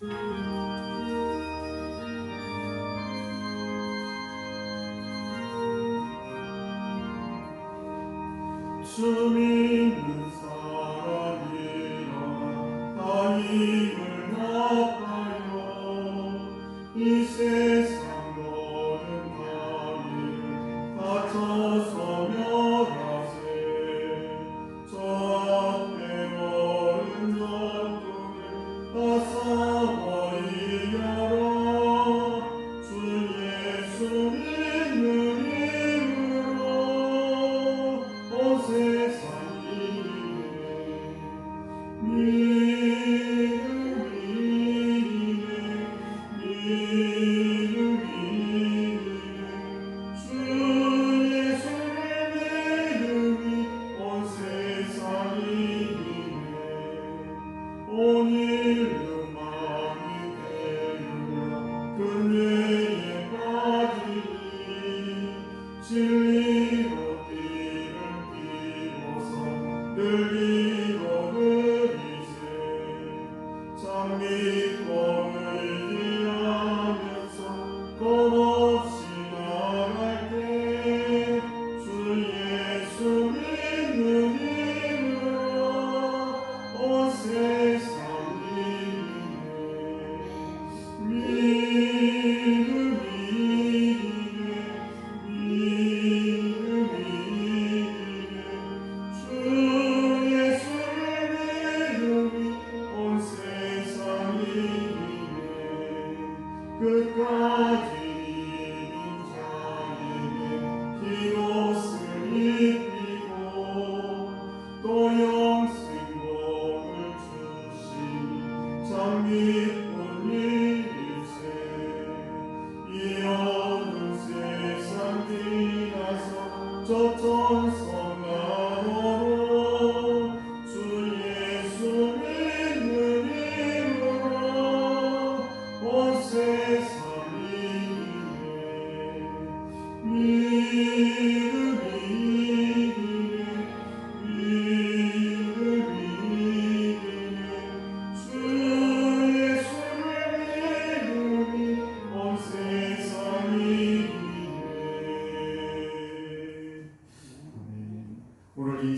zu mir O fogo.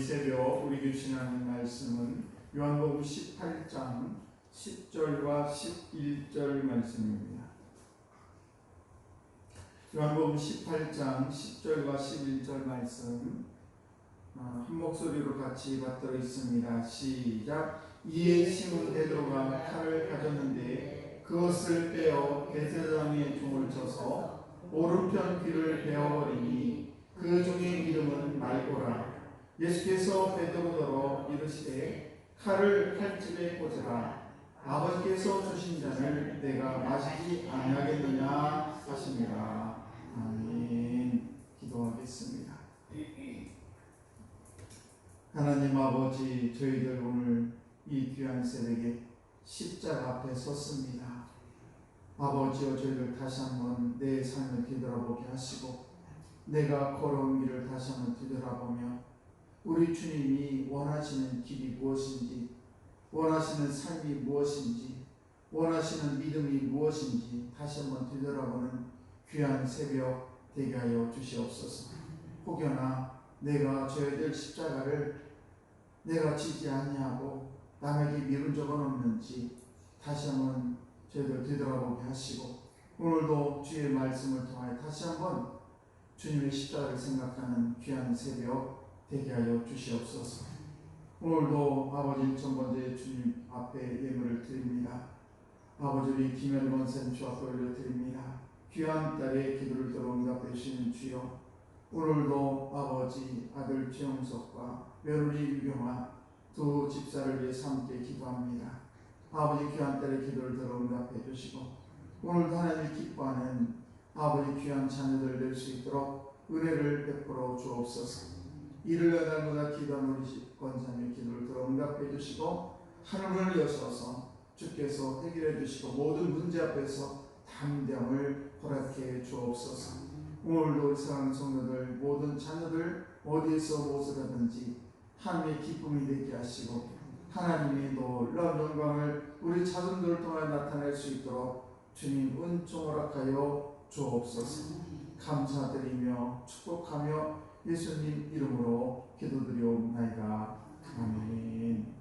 새벽 우리 주신 하나님 말씀은 요한복음 18장 10절과 11절 말씀입니다. 요한복음 18장 10절과 11절 말씀 어, 한 목소리로 같이 받들어 있습니다. 시작. 이에 시몬 베드로가 칼을 가졌는데 그것을 빼어 베드로의 종을 쳐서 오른편 귀를 베어버리니 그 종의 이름은 말고라. 예수께서 베드로더러 이르시되 칼을 칼집에 꽂으라. 아버지께서 주신 잔을 내가 마시지 아니하겠느냐 하시니라. 아멘. 기도하겠습니다. 하나님 아버지 저희들 오늘 이 귀한 새벽에 십자가 앞에 섰습니다. 아버지여 저희를 다시 한번 내 삶을 뒤돌아보게 하시고 내가 걸어온 길을 다시 한번 뒤돌아보며 우리 주님이 원하시는 길이 무엇인지 원하시는 삶이 무엇인지 원하시는 믿음이 무엇인지 다시 한번 뒤돌아보는 귀한 새벽 되게 하여 주시옵소서. 혹여나 내가 져야 될 십자가를 내가 지지 아니하고 남에게 미룬 적은 없는지 다시 한번 저희들 뒤돌아보게 하시고 오늘도 주의 말씀을 통하여 다시 한번 주님의 십자가를 생각하는 귀한 새벽 되게 하여 주시옵소서. 오늘도 아버지 첫 번째 주님 앞에 예물을 드립니다. 아버지 우리 김현건 쌤주 앞에 올려드립니다. 귀한 딸의 기도를 들어 응답해 주시는 주여 오늘도 아버지 아들 최영석과 며느리 유경아 두 집사를 위해서 함께 기도합니다. 아버지 귀한 딸의 기도를 들어 응답해 주시고 오늘도 하나님이 기뻐하는 아버지 귀한 자녀들 될 수 있도록 은혜를 베풀어 주옵소서. 이를 여달마다 기도하는 권사님의 기도를 들어 응답해 주시고 하늘을 여셔서 주께서 해결해 주시고 모든 문제 앞에서 담대함을 허락해 주옵소서. 오늘도 사랑하는 성도들 모든 자녀들 어디에서 무엇을 하든지 하나님의 기쁨이 되게 하시고 하나님의 놀라운 영광을 우리 자손들을 통하여 나타낼 수 있도록 주님 은총 허락하여 주옵소서. 감사드리며 축복하며 예수님 이름으로 기도드리옵나이다. 아멘.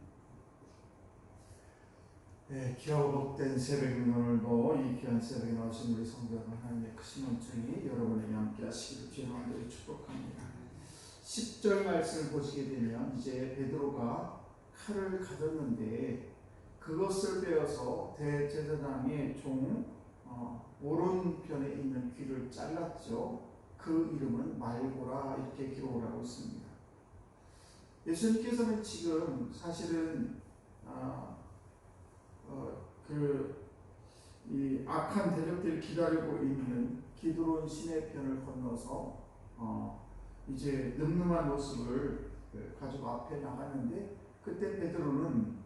네, 귀하고 복된 새벽인 오늘도 이 귀한 새벽에 나오신 우리 성도들 하나님의 크신 은총이 여러분에게 함께 하시기를 주의 마음대로 축복합니다. 10절 말씀을 보시게 되면 이제 베드로가 칼을 가졌는데 그것을 빼어서 대제사장의 종 어, 오른편에 있는 귀를 잘랐죠. 그 이름은 말고라 이렇게 기록을 하고 있습니다. 예수님께서는 지금 사실은 아, 어, 그이 악한 대적들을 기다리고 있는 기드론 신의 편을 건너서 어, 이제 늠름한 모습을 그 가지고 앞에 나가는데 그때 베드로는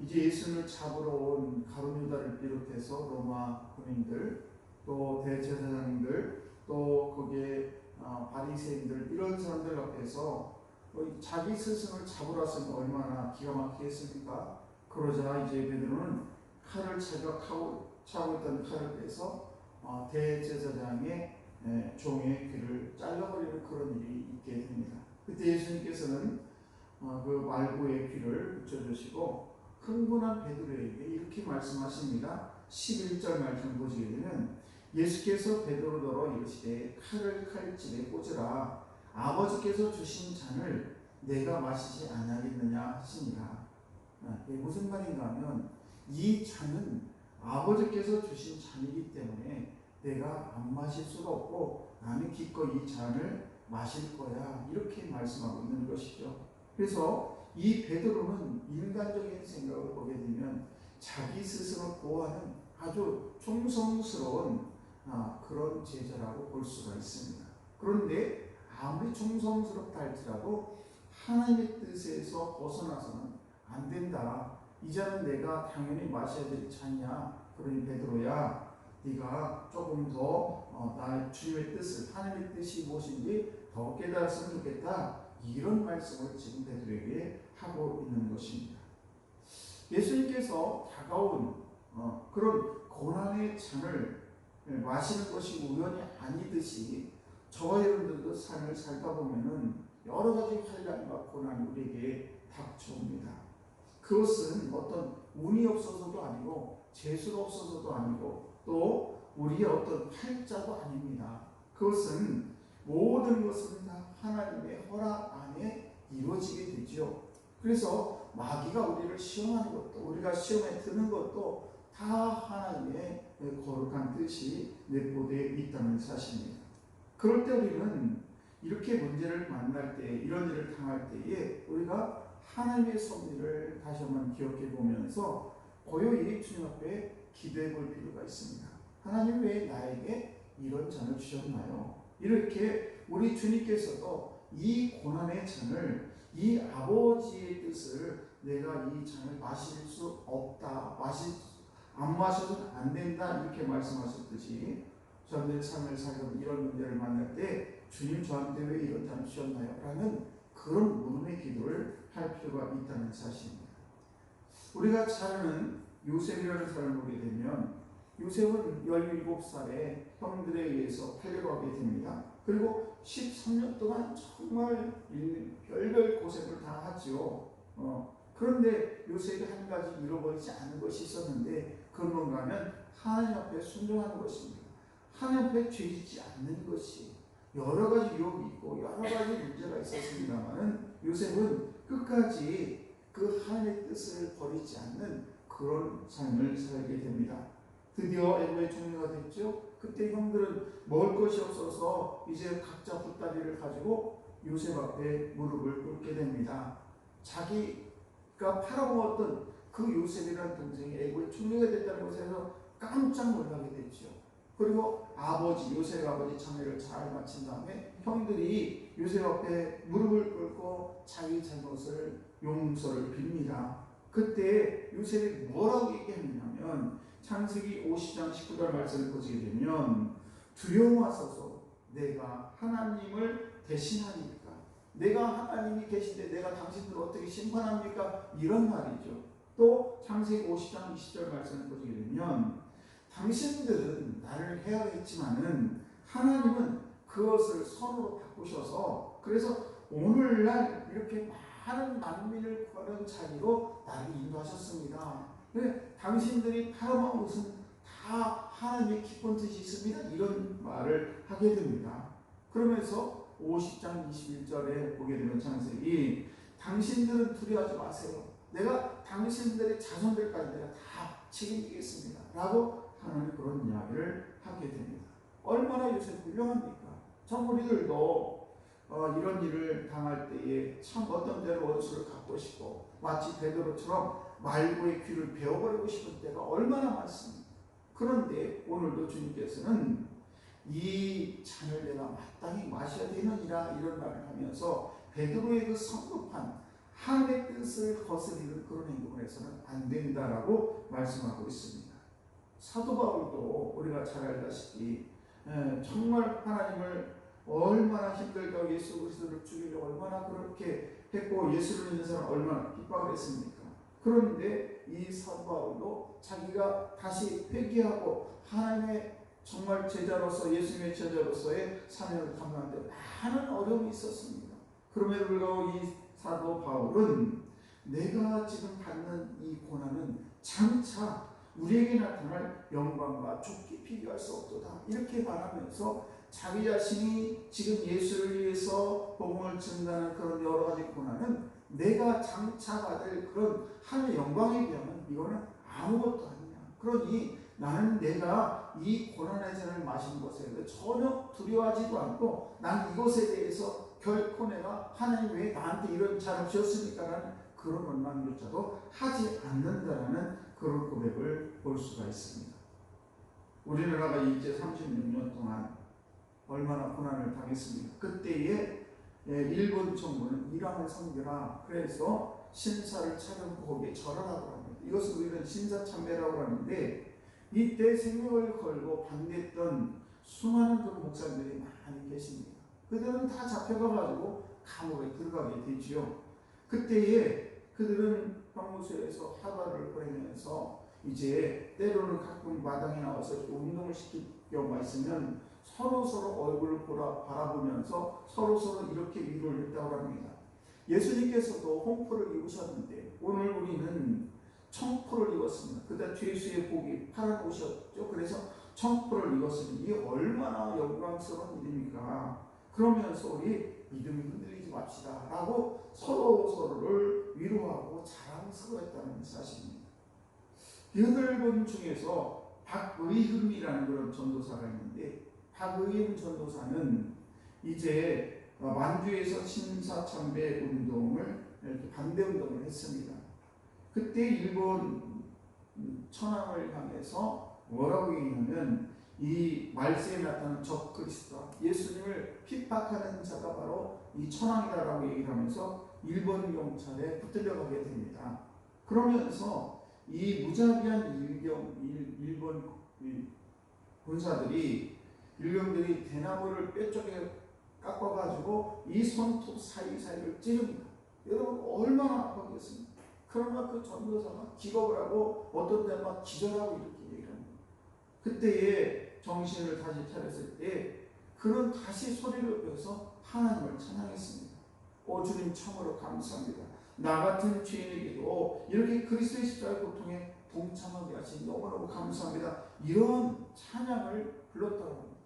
이제 예수를 잡으러 온 가룟유다를 비롯해서 로마 군인들 또 대제사장들 또 거기에 어, 바리새인들 이런 사람들 앞에서 어, 자기 스승을 잡으러 왔으면 얼마나 기가 막히겠습니까? 그러자 이제 베드로는 칼을 차격하고 차고 있던 칼을 빼서 어, 대제사장의 에, 종의 귀를 잘라버리는 그런 일이 있게 됩니다. 그때 예수님께서는 어, 그 말고의 귀를 붙여주시고 흥분한 베드로에게 이렇게 말씀하십니다. 11절 말씀 보시게 되면 예수께서 베드로더러 이르시되 칼을 칼집에 꽂으라 아버지께서 주신 잔을 내가 마시지 아니하겠느냐 하시니라. 아, 이게 무슨 말인가 하면 이 잔은 아버지께서 주신 잔이기 때문에 내가 안 마실 수가 없고 나는 기꺼이 이 잔을 마실 거야 이렇게 말씀하고 있는 것이죠. 그래서 이 베드로는 인간적인 생각을 보게 되면 자기 스스로 보호하는 아주 충성스러운 아, 그런 제자라고 볼 수가 있습니다. 그런데 아무리 충성스럽다 할지라도 하나님의 뜻에서 벗어나서는 안 된다. 이 잔은 내가 당연히 마셔야 될 잔이야. 그러니 베드로야, 네가 조금 더 어, 나의 주님의 뜻을 하나님의 뜻이 무엇인지 더 깨달았으면 좋겠다. 이런 말씀을 지금 베드로에게 하고 있는 것입니다. 예수님께서 다가온 어, 그런 고난의 잔을 마시는 것이 우연이 아니듯이 저와 여러분들도 삶을 살다 보면은 여러 가지 환란과 고난이 우리에게 닥쳐옵니다. 그것은 어떤 운이 없어서도 아니고 재수가 없어서도 아니고 또 우리의 어떤 팔자도 아닙니다. 그것은 모든 것은 다 하나님의 허락 안에 이루어지게 되죠. 그래서 마귀가 우리를 시험하는 것도 우리가 시험에 드는 것도 다 하나님의 거룩한 뜻이 내포되어 있다는 사실입니다. 그럴 때 우리는 이렇게 문제를 만날 때 이런 일을 당할 때에 우리가 하나님의 섭리를 다시 한번 기억해 보면서 고요히 주님 앞에 기도해 볼 필요가 있습니다. 하나님 왜 나에게 이런 잔을 주셨나요? 이렇게 우리 주님께서도 이 고난의 잔을 이 아버지의 뜻을 내가 이 잔을 마실 수 없다. 마실 안 마셔도 안 된다. 이렇게 말씀하셨듯이 저들 삶을 살고 이런 문제를 만날 때 주님 저한테 왜 이런 잔을 주셨나요? 라는 그런 물음의 기도를 할 필요가 있다는 사실입니다. 우리가 잘 아는 요셉이라는 사람을 보게 되면 요셉은 17살에 형들에 의해서 팔려가게 됩니다. 그리고 13년 동안 정말 별별 고생을 다 하죠. 어, 그런데 요셉이 한 가지 잃어버리지 않은 것이 있었는데 그건 뭔가 하면 하나님 앞에 순종하는 것입니다. 하나님 앞에 죄짓지 않는 것이 여러 가지 유혹이 있고 여러 가지 문제가 있었습니다만은 요셉은 끝까지 그 하나님의 뜻을 버리지 않는 그런 삶을 살게 됩니다. 드디어 애고의 종료가 됐죠. 그때 형들은 먹을 것이 없어서 이제 각자 보따리를 가지고 요셉 앞에 무릎을 꿇게 됩니다. 자기가 팔아먹었던 그 요셉이라는 동생이 애고의 총리가 됐다는 것에서 깜짝 놀라게 됐죠. 그리고 아버지 요셉 아버지 장례를 잘 마친 다음에 형들이 요셉 앞에 무릎을 꿇고 자기 잘못을 용서를 빕니다. 그때 요셉이 뭐라고 얘기했냐면 창세기 50장 19절 말씀을 보시게 되면 두려워하소서 내가 하나님을 대신하니까 내가 하나님이 계신데 내가 당신들을 어떻게 심판합니까? 이런 말이죠. 또 창세기 50장 20절 말씀을 보시게 되면 당신들은 나를 해야겠지만은 하나님은 그것을 선으로 바꾸셔서 그래서 오늘날 이렇게 많은 만민을 구하는 자리로 나를 인도하셨습니다. 왜 당신들이 파ram한 것은 다 하나님의 기쁜 뜻이 있습니다. 이런 말을 하게 됩니다. 그러면서 50장 21절에 보게 되면 창세기 당신들은 두려워하지 마세요. 내가 당신들의 자손들까지 내가 다 책임지겠습니다. 라고 하는 그런 이야기를 하게 됩니다. 얼마나 요새 훌륭합니까? 참 우리들도 어, 이런 일을 당할 때에 참 어떤 때는 원수를 갖고 싶고 마치 베드로처럼 말고의 귀를 베어버리고 싶은 때가 얼마나 많습니다. 그런데 오늘도 주님께서는 이 잔을 내가 마땅히 마셔야 되느니라 이런 말을 하면서 베드로의 그 성급한 하나님의 뜻을 거스리는 그런 행동을 해서는 안 된다라고 말씀하고 있습니다. 사도 바울도 우리가 잘 알다시피 에, 정말 하나님을 얼마나 힘들게 하고 예수 그리스도를 죽이려 얼마나 그렇게 했고 예수를 믿는 사람 얼마나 핍박을 했습니까? 그런데 이 사도 바울도 자기가 다시 회개하고 하나님의 정말 제자로서 예수님의 제자로서의 사명을 감당하는데 많은 어려움이 있었습니다. 그럼에도 불구하고 이 사도 바울은 내가 지금 받는 이 고난은 장차 우리에게 나타날 영광과 좁기 비교할 수 없도다. 이렇게 말하면서 자기 자신이 지금 예수를 위해서 복음을 증가하는 그런 여러 가지 고난은 내가 장차 받을 그런 하늘 영광에 비하면 이거는 아무것도 아니야. 그러니 나는 내가 이 고난의 잔을 마신 것에 전혀 두려워하지도 않고 난 이것에 대해서 결코 내가 하나님 왜 나한테 이런 잔을 주셨습니까라는 그런 원망조차도 하지 않는다라는 그런 고백을 볼 수가 있습니다. 우리나라가 이제 36년 동안 얼마나 고난을 당했습니까? 그때에 예, 일본 정부는 이란을 섬겨라. 그래서 신사를 거기에 절하라고 합니다. 이것을 우리는 신사참배라고 하는데 이때 생명을 걸고 반대했던 수많은 그 목사님들이 많이 계십니다. 그들은 다 잡혀가가지고 감옥에 들어가게 되지요. 그때에 그들은 형무소에서 하루를 보내면서 이제 때로는 가끔 마당에 나와서 운동을 시킬 경우가 있으면 서로 서로 얼굴을 보라, 바라보면서 서로 서로 이렇게 위로를 했다고 합니다. 예수님께서도 홍포를 입으셨는데 오늘 우리는 청포를 입었습니다. 그다 죄수의 복이 파란 옷이었죠. 그래서 청포를 입었으니 이게 얼마나 영광스러운 일입니까? 그러면서 우리 믿음이 흔들리지 맙시다. 라고 서로 서로를 위로하고 자랑스러워했다는 사실입니다. 여덟 분 중에서 박의흠이라는 그런 전도사가 있는데 박의흠 전도사는 이제 만주에서 신사참배 운동을 이렇게 반대 운동을 했습니다. 그때 일본 천황을 향해서 뭐라고 얘기하면 이 말세에 나타난 적 그리스도 예수님을 핍박하는 자가 바로 이 천황이다라고 얘기를 하면서 일본 경찰에 붙들려가게 됩니다. 그러면서 이 무자비한 일경 일, 일본 군사들이 일병들이 대나무를 뼈쪽에 깎아가지고 이 손톱 사이사이를 찌릅니다. 여러분 얼마나 아팠겠습니까? 그러나 그 전도사가 기겁을 하고 어떤 데는 막 기절하고 이렇게 얘기를 합니다. 그때에 정신을 다시 차렸을 때 그런 다시 소리를 빼서 하나님을 찬양했습니다. 오 주님 참으로 감사합니다. 나 같은 죄인에게도 이렇게 그리스도의 십자가의 고통에 동참하게 하신 너무너무 감사합니다. 이런 찬양을 불렀다고 합니다.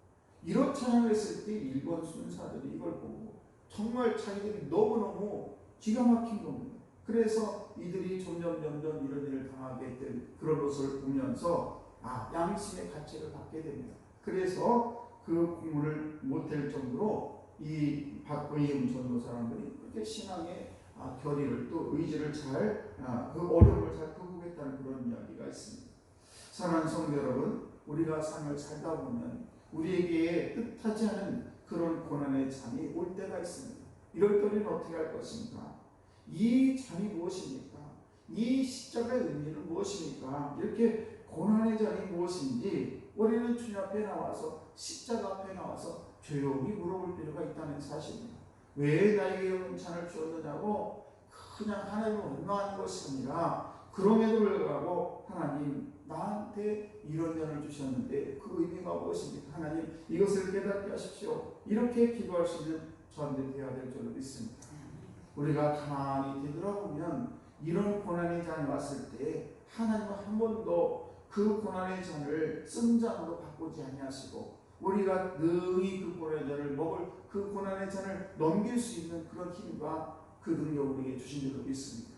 이런 찬양을 했을 때 일본 순사들이 이걸 보고 정말 자기들이 너무너무 기가 막힌 겁니다. 그래서 이들이 점점 점점 이런 일을 당하게 된 그런 것을 보면서 아 양심의 가책을 받게 됩니다. 그래서 그 공문을 못할 정도로 이 박의임 전도 사람들이 그렇게 신앙의 아, 결의를 또 의지를 잘그 아, 어려움을 잘 극복했다는 그런 이야기가 있습니다. 사랑하는 성도 여러분, 우리가 삶을 살다 보면 우리에게 뜻하지 않은 그런 고난의 잠이 올 때가 있습니다. 이럴 때는 어떻게 할 것입니까? 이 잠이 무엇입니까? 이 십자가의 의미는 무엇입니까? 이렇게 고난의 잔이 무엇인지 우리는 주님 앞에 나와서 십자가 앞에 나와서 조용히 물어볼 필요가 있다는 사실입니다. 왜 나에게 이런 찬을 주었느냐고 그냥 하나님을 원망하는 것이 아니라 그럼에도 불구하고 하나님 나한테 이런 연을 주셨는데 그 의미가 무엇입니까? 하나님 이것을 깨닫게 하십시오. 이렇게 기도할 수 있는 저한테 되어야 될 줄로 믿습니다. 우리가 가만히 되돌아보면 이런 고난의 잔이 왔을 때 하나님은 한 번도 그 고난의 잔을 쓴잔으로 바꾸지 아니하시고 우리가 능히 그 고난의 잔을 먹을 그 고난의 잔을 넘길 수 있는 그런 힘과 그 능력을 우리에게 주신 줄로 믿습니다.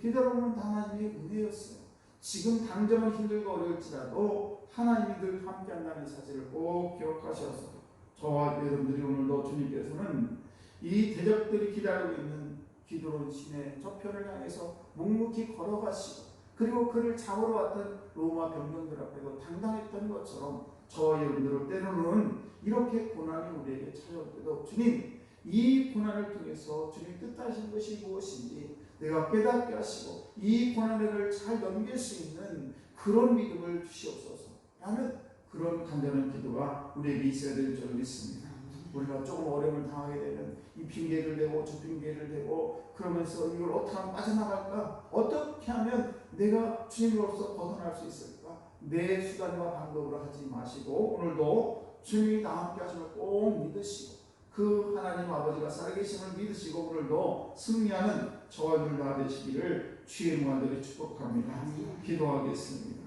뒤돌아보면 다 하나님의 은혜였어요. 지금 당장은 힘들고 어려울지라도 하나님이 늘 함께 한다는 사실을 꼭 기억하셔서 저와 여러분들이 오늘도 주님께서는 이 대적들이 기다리고 있는 기도론 신의 저편을 향해서 묵묵히 걸어가시고 그리고 그를 잡으러 왔던 로마 병력들 앞에도 당당했던 것처럼 저와 여러분들을 때로는 이렇게 고난이 우리에게 찾아올 때도 주님 이 고난을 통해서 주님 뜻하신 것이 무엇인지 내가 깨닫게 하시고 이 고난을 잘 넘길 수 있는 그런 믿음을 주시옵소서 라는 그런 간절한 기도가 우리에게 있어야 될 줄 믿습니다. 우리가 조금 어려움을 당하게 되면 이 핑계를 대고 저 핑계를 대고 그러면서 이걸 어떻게 하면 빠져나갈까? 어떻게 하면 내가 주님으로서 벗어날 수 있을까? 내 수단과 방법으로 하지 마시고 오늘도 주님이 나와 함께 하심을 꼭 믿으시고 그 하나님 아버지가 살아계심을 믿으시고 오늘도 승리하는 저와 여러분 다 되시기를 주의 무한대로 축복합니다. 기도하겠습니다.